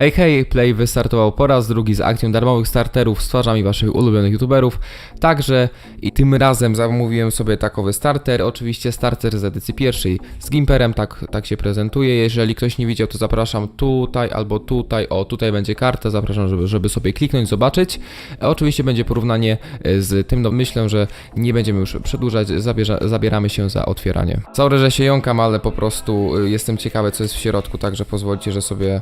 AK Play wystartował po raz drugi z akcją darmowych starterów z twarzami waszych ulubionych youtuberów. Także i tym razem zamówiłem sobie takowy starter. Oczywiście starter z edycji pierwszej z Gimperem, tak, tak się prezentuje. Jeżeli ktoś nie widział, to zapraszam tutaj albo tutaj. O, tutaj będzie karta. Zapraszam, żeby, żeby sobie kliknąć, zobaczyć. E, Oczywiście będzie porównanie e, z tym. No, myślę, że nie będziemy już przedłużać. Zabierza, zabieramy się za otwieranie. Sorry, że się jąkam, ale po prostu y, jestem ciekawy, co jest w środku, także pozwólcie, że sobie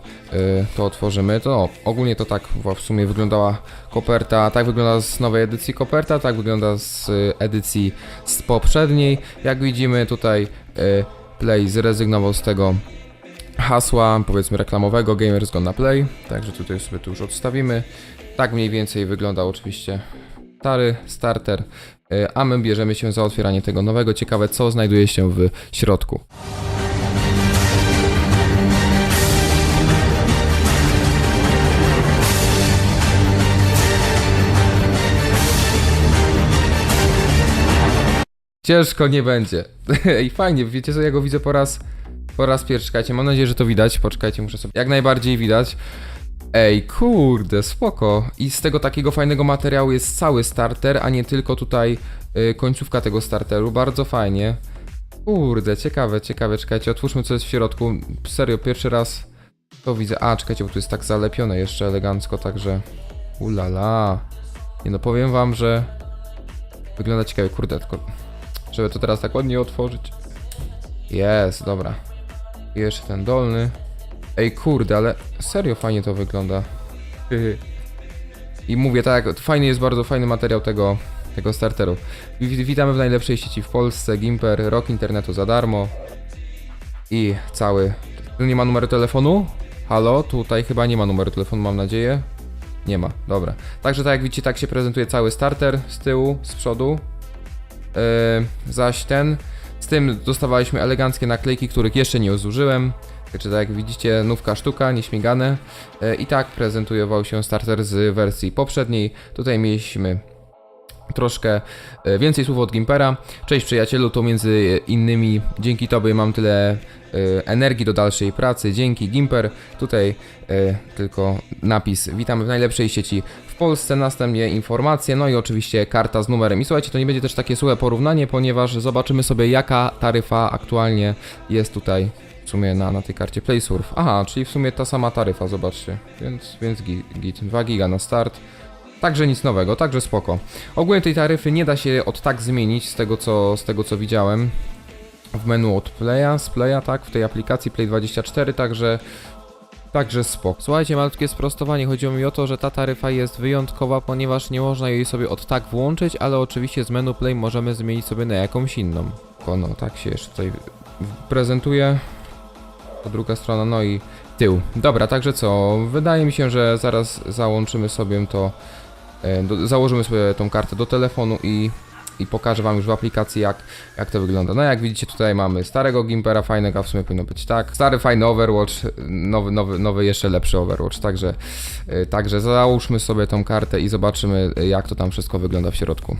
to otworzymy. To no, ogólnie to tak w sumie wyglądała koperta, tak wygląda z nowej edycji koperta, tak wygląda z y, edycji z poprzedniej. Jak widzimy tutaj y, Play zrezygnował z tego hasła, powiedzmy reklamowego Gamers Gonna Play, także tutaj sobie to już odstawimy. Tak mniej więcej wygląda oczywiście stary starter, y, a my bierzemy się za otwieranie tego nowego. Ciekawe co znajduje się w środku. Ciężko nie będzie. I fajnie, wiecie co, ja go widzę po raz, po raz pierwszy. Czekajcie, mam nadzieję, że to widać. Poczekajcie, muszę sobie. Jak najbardziej widać. Ej, kurde, spoko. I z tego takiego fajnego materiału jest cały starter, a nie tylko tutaj y, końcówka tego starteru. Bardzo fajnie. Kurde, ciekawe, ciekawe. Czekajcie, otwórzmy co jest w środku. Serio, pierwszy raz to widzę. A, czekajcie, bo tu jest tak zalepione jeszcze elegancko, także. Ulala. Nie no, powiem wam, że wygląda ciekawie. Kurde, tylko żeby to teraz tak ładnie otworzyć. Jest, dobra. I jeszcze ten dolny. Ej, kurde, ale serio fajnie to wygląda. I mówię tak, fajny jest bardzo fajny materiał tego, tego starteru. Wi- Witamy w najlepszej sieci w Polsce, Gimper, rok internetu za darmo. I cały. Tu nie ma numeru telefonu? Halo, tutaj chyba nie ma numeru telefonu, mam nadzieję. Nie ma, dobra. Także tak jak widzicie, tak się prezentuje cały starter z tyłu, z przodu. Yy, zaś ten, z tym dostawaliśmy eleganckie naklejki, których jeszcze nie zużyłem. Także tak jak widzicie, nówka sztuka, nieśmigane. Yy, I tak prezentował się starter z wersji poprzedniej. Tutaj mieliśmy troszkę e, więcej słów od Gimpera. Cześć przyjacielu, to między innymi dzięki Tobie mam tyle e, energii do dalszej pracy. Dzięki Gimper. Tutaj e, tylko napis Witamy w najlepszej sieci w Polsce. Następnie informacje, no i oczywiście karta z numerem. I słuchajcie, to nie będzie też takie suche porównanie, ponieważ zobaczymy sobie jaka taryfa aktualnie jest tutaj w sumie na, na tej karcie PlaySurf. Aha, czyli w sumie ta sama taryfa, zobaczcie. Więc, więc gi- git. 2 giga na start. Także nic nowego, także spoko. Ogólnie tej taryfy nie da się od tak zmienić z tego co, z tego co widziałem w menu od Playa, z Playa, tak, w tej aplikacji Play24, także Także spoko. Słuchajcie, malutkie sprostowanie. Chodziło mi o to, że ta taryfa jest wyjątkowa, ponieważ nie można jej sobie od tak włączyć, ale oczywiście z menu Play możemy zmienić sobie na jakąś inną. No, tak się jeszcze tutaj prezentuje. To druga strona, no i tył. Dobra, także co? Wydaje mi się, że zaraz załączymy sobie to. E, do, założymy sobie tą kartę do telefonu i, i pokażę Wam już w aplikacji jak, jak to wygląda. No jak widzicie tutaj mamy starego Gimpera fajnego, w sumie powinno być tak. Stary fajny Overwatch, nowy, nowy, nowy jeszcze lepszy Overwatch, także, e, także załóżmy sobie tą kartę i zobaczymy e, jak to tam wszystko wygląda w środku.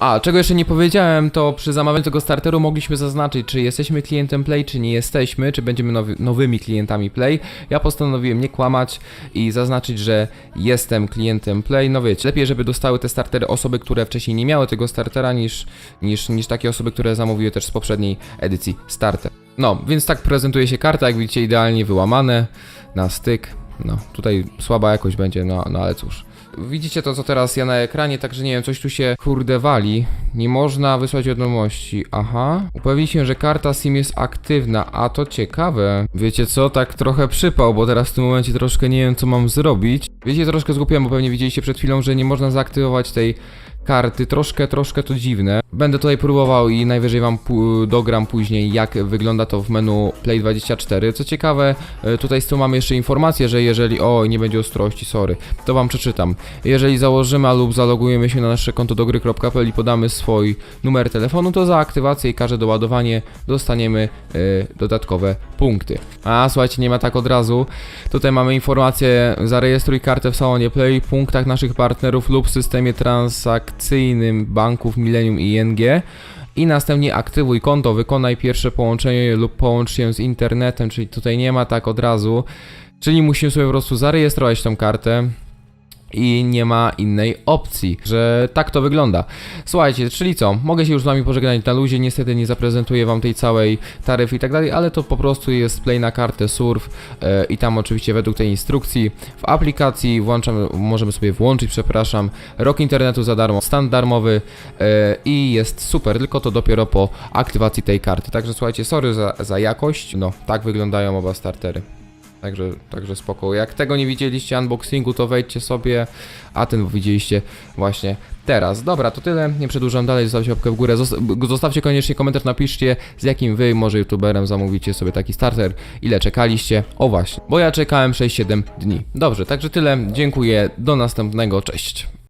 A, czego jeszcze nie powiedziałem, to przy zamawianiu tego starteru mogliśmy zaznaczyć, czy jesteśmy klientem Play, czy nie jesteśmy, czy będziemy nowy, nowymi klientami Play. Ja postanowiłem nie kłamać i zaznaczyć, że jestem klientem Play. No wiecie, lepiej, żeby dostały te startery osoby, które wcześniej nie miały tego startera, niż, niż, niż takie osoby, które zamówiły też z poprzedniej edycji starter. No, więc tak prezentuje się karta, jak widzicie, idealnie wyłamane na styk. No, tutaj słaba jakość będzie, no, no ale cóż. Widzicie to, co teraz ja na ekranie, także nie wiem, coś tu się kurde wali. Nie można wysłać wiadomości. Aha. Upewnij się, że karta SIM jest aktywna, a to ciekawe. Wiecie co, tak trochę przypał, bo teraz w tym momencie troszkę nie wiem, co mam zrobić. Wiecie, troszkę zgubiłem, bo pewnie widzieliście przed chwilą, że nie można zaaktywować tej karty. Troszkę, troszkę to dziwne. Będę tutaj próbował i najwyżej wam dogram później, jak wygląda to w menu Play 24. Co ciekawe, e, tutaj z tyłu mamy jeszcze informację, że jeżeli, o, nie będzie ostrości, sorry, to wam przeczytam. Jeżeli założymy lub zalogujemy się na nasze konto do gry.pl i podamy swój numer telefonu, to za aktywację i każde doładowanie dostaniemy e, dodatkowe punkty. A słuchajcie, nie ma tak od razu. Tutaj mamy informację, zarejestruj kartę w salonie Play, punktach naszych partnerów lub systemie transakcyjnym banków Millennium ING. I następnie aktywuj konto, wykonaj pierwsze połączenie lub połącz się z internetem, czyli tutaj nie ma tak od razu. Czyli musimy sobie po prostu zarejestrować tą kartę i nie ma innej opcji, że tak to wygląda. Słuchajcie, czyli co? Mogę się już z wami pożegnać na luzie, niestety nie zaprezentuję wam tej całej taryfy i tak dalej, ale to po prostu jest play na kartę surf e, i tam oczywiście według tej instrukcji w aplikacji włączamy, możemy sobie włączyć, przepraszam, rok internetu za darmo, stan darmowy e, i jest super, tylko to dopiero po aktywacji tej karty. Także słuchajcie, sorry za, za jakość, no tak wyglądają oba startery. Także, także spoko. Jak tego nie widzieliście unboxingu, to wejdźcie sobie, a ten widzieliście właśnie teraz. Dobra, to tyle. Nie przedłużam dalej, zostawcie łapkę w górę. Zosta- Zostawcie koniecznie komentarz, napiszcie z jakim wy, może youtuberem zamówicie sobie taki starter, ile czekaliście. O właśnie, bo ja czekałem 6-7 dni. Dobrze, także tyle. Dziękuję. Do następnego. Cześć.